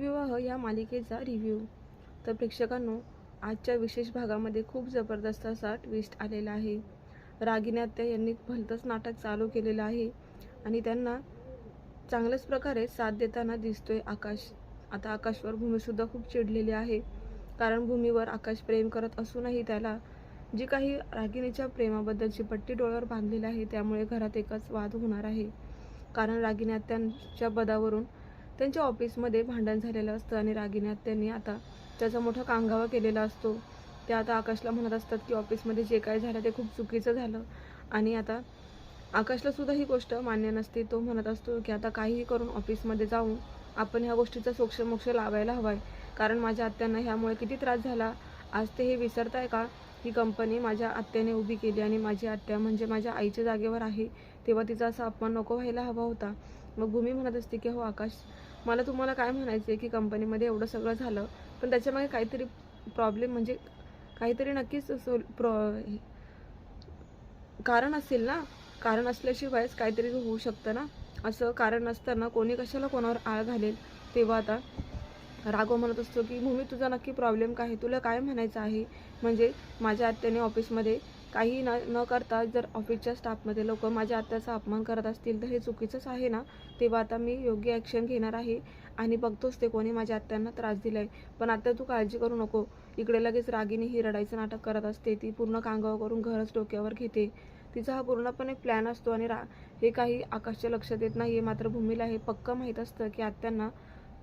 विवाह या मालिकेचा रिव्ह्यू तर प्रेक्षकांनो आजच्या विशेष भागामध्ये खूप जबरदस्त असा ट्विस्ट आलेला आहे. रागिनी यांनी भलतंच नाटक चालू केलेलं आहे आणि त्यांना चांगल्याच प्रकारे साथ देताना दिसतोय आकाश. आता आकाशवर भूमीसुद्धा खूप चिडलेली आहे. कारण भूमीवर आकाश प्रेम करत असूनही त्याला जी काही रागिनीच्या प्रेमाबद्दलची पट्टी डोळ्यावर बांधलेली आहे त्यामुळे घरात एकच वाद होणार आहे. कारण रागिण्यात्यांच्या पदावरून त्यांच्या ऑफिसमध्ये भांडण झालेलं असतं आणि रागिण्यात आत्यांनी आता त्याचा मोठा कांगावा केलेला असतो. ते आता आकाशला म्हणत असतात की ऑफिसमध्ये जे काय झालं ते खूप चुकीचं झालं. आणि आता आकाशला सुद्धा ही गोष्ट मान्य नसते. तो म्हणत असतो की आता काहीही करून ऑफिसमध्ये जाऊन आपण ह्या गोष्टीचा सोक्षमोक्ष लावायला हवा आहे कारण माझ्या आत्यांना ह्यामुळे किती त्रास झाला. आज ते हे विसरताय का? ही कंपनी माझ्या आत्याने उभी केली आणि माझी आत्या म्हणजे माझ्या आईच्या जागेवर आहे. तेव्हा तिचा असा अपमान नको व्हायला हवा होता. मग भूमी म्हणत असते की हो आकाश मला तुम्हाला काय म्हणायचं आहे की कंपनीमध्ये एवढं सगळं झालं पण त्याच्यामागे काहीतरी प्रॉब्लेम म्हणजे काहीतरी नक्कीच सोल प्रॉ कारण असेल ना? कारण असल्याशिवायच काहीतरी होऊ शकतं ना? असं कारण नसताना कोणी कशाला कोणावर आळ घालेल? तेव्हा आता राघव म्हणत असतो की भूमी तुझा नक्की प्रॉब्लेम काय आहे? तुला काय म्हणायचं आहे? म्हणजे माझ्या आत्याने ऑफिसमध्ये काही न न करता जर ऑफिसच्या स्टाफमध्ये लोक माझ्या आत्याचा अपमान करत असतील तर हे चुकीचंच आहे ना? तेव्हा आता मी योग्य ॲक्शन घेणार आहे आणि बघतोच ते कोणी माझ्या आत्यांना त्रास दिला आहे पण आत्या तू काळजी करू नको. इकडे लगेच रागिनी ही रडायचं नाटक करत असते. ती पूर्ण कांगाव करून घरच डोक्यावर घेते. तिचा हा पूर्णपणे प्लॅन असतो आणि रा हे काही आकाशच्या लक्षात येत नाही आहे मात्र भूमीला हे पक्क माहीत असतं की आत्यांना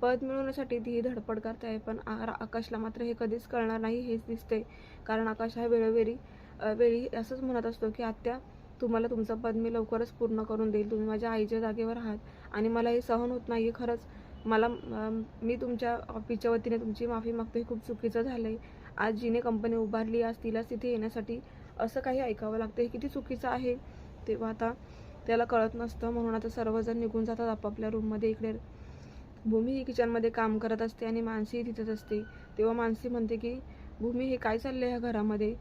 पद मिळवण्यासाठी ती ही धडपड करते पण आ- आकाशला मात्र हे कधीच कळणार नाही हेच दिसते कारण आकाश हा वेळोवेळी वेळी असंच म्हणत असतो की आत्या तुम्हाला तुमचं पद मी लवकरच पूर्ण करून देईल. तुम्ही माझ्या आईच्या जागेवर आहात आणि मला हे सहन होत नाही खरंच मला मी तुमच्या ऑफिसच्या वतीने तुमची माफी मागतो हे खूप चुकीचं झालं आहे आज जिने कंपनी उभारली आज तिलाच तिथे येण्यासाठी असं काही ऐकावं लागतं हे किती चुकीचं आहे? तेव्हा आता त्याला कळत नसतं. म्हणून आता सर्वजण निघून जातात आपापल्या रूममध्ये. इकडे भूमी ही किचनमध्ये काम करत असते आणि मानसीही तिथेच असते. तेव्हा मानसी म्हणते की भूमी हे काय चाललं ह्या घरामध्ये?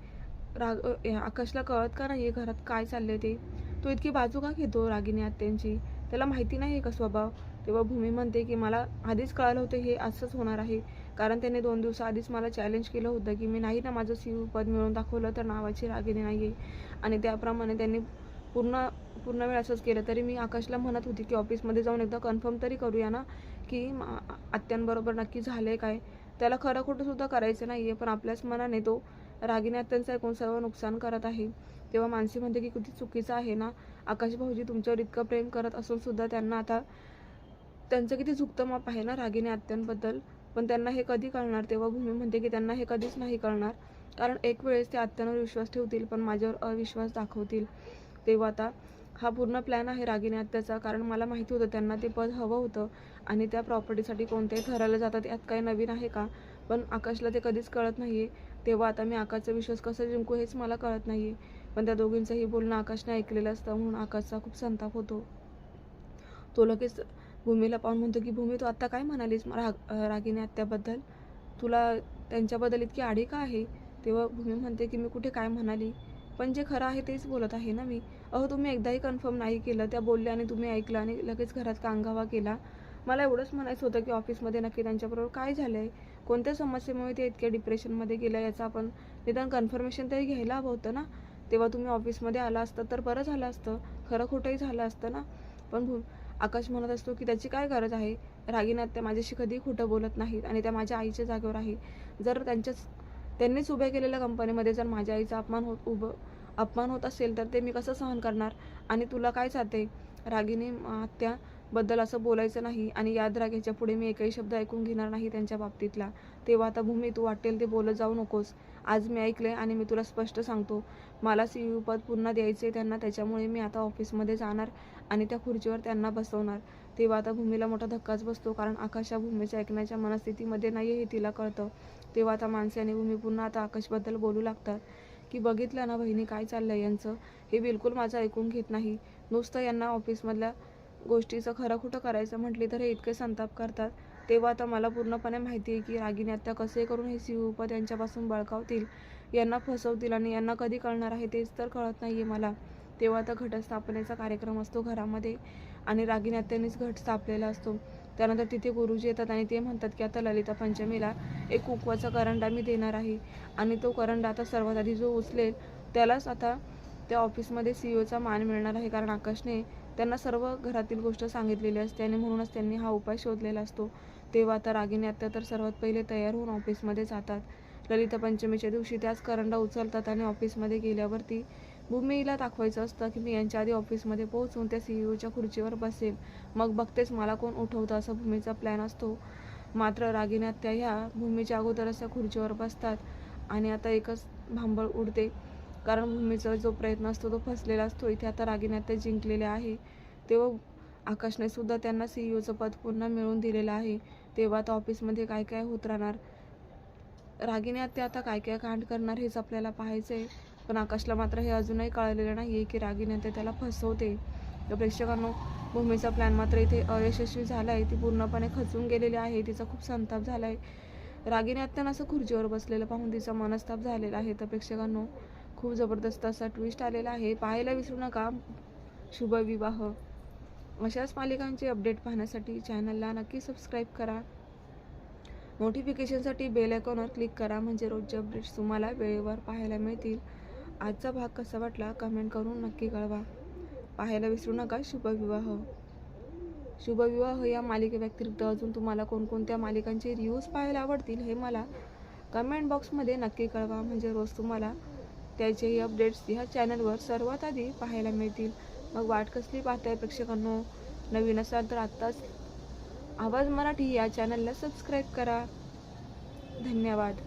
राग आकाशला कळत का नाही घरात काय चालले ते? तो इतकी बाजू का घेतो रागिनी आत्यांची? त्याला माहिती नाही आहे का स्वभाव? तेव्हा भूमी म्हणते की मला आधीच कळालं होतं हे असंच होणार आहे. कारण त्याने दोन दिवसाआधीच मला चॅलेंज केलं होतं की मी नाही ना माझं सी पद मिळवून दाखवलं तर नावाची रागिनी नाही आहे आणि त्याप्रमाणे त्यांनी पूर्ण पूर्ण वेळ असंच केलं. तरी मी आकाशला म्हणत होती की ऑफिसमध्ये जाऊन एकदा कन्फर्म तरी करूया ना की आत्यांबरोबर नक्की झालं आहे काय? त्याला खरं खोटं सुद्धा करायचं नाही आहे पण आपल्याच मनाने तो रागिनी आत्यांचं एकूण सर्व नुकसान करत आहे. तेव्हा मानसी म्हणते की किती चुकीचं आहे ना? आकाश भाऊजी तुमच्यावर इतकं प्रेम करत असून सुद्धा त्यांना आता त्यांचं किती झुकतं माप आहे ना रागिनी आत्यांबद्दल पण त्यांना हे कधी कळणार तेव्हा भूमी म्हणते की त्यांना हे कधीच नाही कळणार. कारण एक वेळेस ते आत्यांवर विश्वास ठेवतील पण माझ्यावर अविश्वास दाखवतील. तेव्हा आता हा पूर्ण प्लॅन आहे रागिनी आत्याचा कारण मला माहिती होतं त्यांना ते पद हवं होतं आणि त्या प्रॉपर्टीसाठी कोणतेही ठरवलं जातात. यात काही नवीन आहे का? पण आकाशला ते कधीच कळत नाही आहे तेव्हा आता मी आकाशचा विश्वास कसा जिंकू हेच मला कळत नाही आहे पण त्या दोघींचंही बोलणं आकाशने ऐकलेलं असतं म्हणून आकाशचा खूप संताप होतो. तो लगेच भूमीला पाहून म्हणतो की भूमी तू आत्ता काय म्हणालीस मला रा रागिनी आत्याबद्दल? तुला त्यांच्याबद्दल इतकी आडी का आहे? तेव्हा भूमी म्हणते की मी कुठे काय म्हणाली? पण जे खरं आहे तेच बोलत आहे ना मी. अहो तुम्ही एकदाही कन्फर्म नाही केलं. त्या बोलल्या आणि तुम्ही ऐकलं आणि लगेच घरात कांगावा केला. मला एवढंच म्हणायचं होतं की ऑफिसमध्ये नक्की त्यांच्याबरोबर काय झालं आहे कोणत्या समस्येमुळे ते इतक्या डिप्रेशनमध्ये गेल्या याचं आपण निदान कन्फर्मेशन तरी घ्यायला हवं होतं ना? तेव्हा तुम्ही ऑफिसमध्ये आला असतं तर बरं झालं असतं. खरं खोटंही झालं असतं ना? पण भू आकाश म्हणत असतो की त्याची काय गरज आहे? रागिनात त्या माझ्याशी कधी खोटं बोलत नाहीत आणि त्या माझ्या आईच्या जागेवर आहे. जर त्यांच्याच त्यांनीच उभ्या केलेल्या कंपनीमध्ये जर माझ्या आईचा अपमान होत उभं अपमान होत असेल तर ते मी कसं सहन करणार? आणि तुला काय चाहते रागिनी बद्दल असं बोलायचं नाही आणि याद राग याच्यापुढे मी एकही शब्द ऐकून घेणार नाही त्यांच्या बाबतीतला. तेव्हा आता भूमी तू वाटेल ते बोलत जाऊ नकोस. आज मी ऐकले आणि मी तुला स्पष्ट सांगतो. मला सी यू पद पुन्हा द्यायचे त्यांना त्याच्यामुळे मी आता ऑफिसमध्ये जाणार आणि त्या खुर्चीवर त्यांना बसवणार. तेव्हा आता भूमीला मोठा धक्काच बसतो कारण आकाश या भूमीच्या ऐकण्याच्या मनस्थितीमध्ये नाही हे तिला कळतं. तेव्हा आता माणसे आणि भूमी पुन्हा आता आकाशबद्दल बोलू लागतात की बघितलं ना बहिणी काय चाललंय यांचं? हे बिलकुल माझं ऐकून घेत नाही. नुसतं यांना ऑफिसमधल्या गोष्टीचं खरं खोटं करायचं म्हटली तर हे इतके संताप करतात. तेव्हा आता मला पूर्णपणे माहिती आहे की रागिनी आत्या कसे करून हे शिवपद यांच्यापासून बळकावतील? यांना फसवतील आणि यांना कधी कळणार आहे तेच तर कळत नाही आहे मला. तेव्हा आता घटस्थापनेचा कार्यक्रम असतो घरामध्ये आणि रागिनी आत्यांनीच घट स्थापलेला असतो. त्यानंतर तिथे गुरुजी येतात आणि ते म्हणतात की आता ललिता पंचमीला एक कुकवाचा करंडा मी देणार आहे. आणि तो करंडा आता सर्वात आधी जो उचलेल त्यालाच आता त्या ऑफिसमध्ये सी ओचा मान मिळणार आहे. कारण आकाशने त्यांना सर्व घरातील गोष्ट सांगितलेली असते आणि म्हणूनच त्यांनी हा उपाय शोधलेला असतो. तेव्हा आता रागिनी आत्या तर सर्वात पहिले तयार होऊन ऑफिसमध्ये जातात. ललिता पंचमीच्या दिवशी त्याच करंडा उचलतात आणि ऑफिसमध्ये गेल्यावरती भूमीला दाखवायचं असतं की मी यांच्या आधी ऑफिसमध्ये पोहोचून त्या सीईओच्या खुर्चीवर बसेल मग बघतेच मला कोण उठवतं असा भूमीचा प्लॅन असतो. मात्र रागिनी आत्या ह्या भूमीच्या अगोदरच त्या खुर्चीवर बसतात आणि आता एकच भांबळ उडते. कारण भूमीचा जो प्रयत्न असतो तो फसलेला असतो. इथे आता रागीने ते जिंकलेले आहे. तेव्हा आकाशने सुद्धा त्यांना सी ओचं पद पुन्हा मिळवून दिलेलं आहे. तेव्हा आता ऑफिसमध्ये काय काय होत राहणार? रागिनी आत्या आता काय काय कांड करणार हेच आपल्याला पाहायचं आहे पण आकाशला मात्र हे अजूनही कळलेलं नाही आहे की रागिनी ते त्याला फसवते. तर प्रेक्षकांनो भूमीचा प्लॅन मात्र इथे अयशस्वी झाला आहे ती पूर्णपणे खचून गेलेली आहे. तिचा खूप संताप झाला आहे रागिनी आत्यानं असं खुर्चीवर बसलेलं पाहून तिचा मनस्ताप झालेला आहे. तर प्रेक्षकांनो खूप जबरदस्त असा ट्विस्ट आलेला आहे. पाहायला विसरू नका. शुभविवाह अशाच मालिकांचे अपडेट पाहण्यासाठी चॅनलला नक्की सबस्क्राईब करा. नोटिफिकेशनसाठी बेल आयकॉनवर क्लिक करा. म्हणजे रोजचे अपडेट्स तुम्हाला वेळेवर पाहायला मिळतील. आजचा भाग कसा वाटला? कमेंट करून नक्की कळवा. पाहायला विसरू नका. शुभविवाह शुभविवाह या मालिकेव्यतिरिक्त अजून तुम्हाला कोणकोणत्या मालिकांचे रिव्ह्यूज पाहायला आवडतील हे मला कमेंट बॉक्समध्ये नक्की कळवा. म्हणजे रोज तुम्हाला त्याचेही अपडेट्स ह्या चॅनलवर सर्वात आधी पाहायला मिळतील. मग वाट कसली पाहताय प्रेक्षकांनो? नवीन असाल तर आत्ताच आवाज मराठी या चॅनलला सबस्क्राईब करा. धन्यवाद.